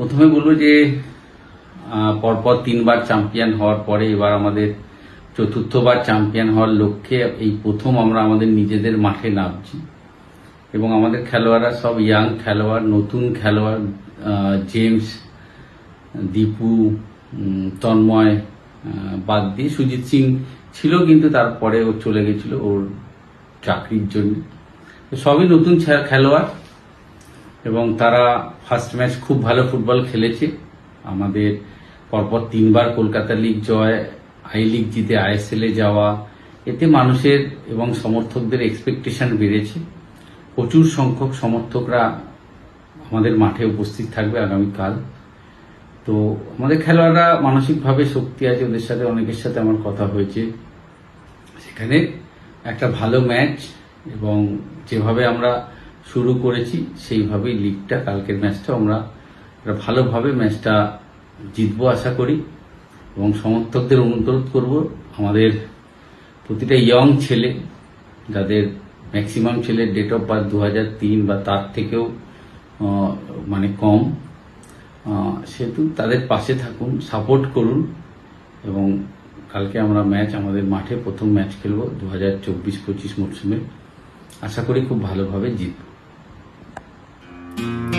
প্রথমে বলব যে পরপর তিনবার চ্যাম্পিয়ন হওয়ার পরে এবার আমাদের চতুর্থবার চ্যাম্পিয়ন হওয়ার লক্ষ্যে এই প্রথম আমরা আমাদের নিজেদের মাঠে নামছি। এবং আমাদের খেলোয়াড়রা সব ইয়াং খেলোয়াড়, নতুন খেলোয়াড় জেমস দীপু তন্ময় বাদ দিয়ে সুজিত সিং ছিল কিন্তু তারপরে ও চলে গেছিল ওর চাকরির জন্য। সবই নতুন খেলোয়াড়। এবং তারা ফার্স্ট ম্যাচ খুব ভালো ফুটবল খেলেছে। আমাদের পরপর তিনবার কলকাতা লিগ জয় আই লিগ জিতে আইএসএল যাওয়া, এতে মানুষের এবং সমর্থকদের এক্সপেকটেশন বেড়েছে। প্রচুর সংখ্যক সমর্থকরা আমাদের মাঠে উপস্থিত থাকবে আগামীকাল। তো আমাদের খেলোয়াড়রা মানসিকভাবে শক্তি আছে, ওদের সাথে অনেকের সাথে আমার কথা হয়েছে। সেখানে একটা ভালো ম্যাচ এবং যেভাবে আমরা শুরু করেছি, সেইভাবেই লিগটা কালকের ম্যাচটা আমরা ভালোভাবে ম্যাচটা জিতবো আশা করি এবং সমর্থকদের অনুরোধ করব আমাদের প্রতিটা ইয়ং ছেলে, যাদের ম্যাক্সিমাম ছেলের ডেট অফ বার্থ দু বা তার থেকেও মানে কম সেহেতু তাদের পাশে থাকুন সাপোর্ট করুন এবং কালকে আমরা ম্যাচ আমাদের মাঠে প্রথম ম্যাচ খেলব দু হাজার চব্বিশ পঁচিশ মরশুমে। আশা করি খুব ভালোভাবে জিতব। thank you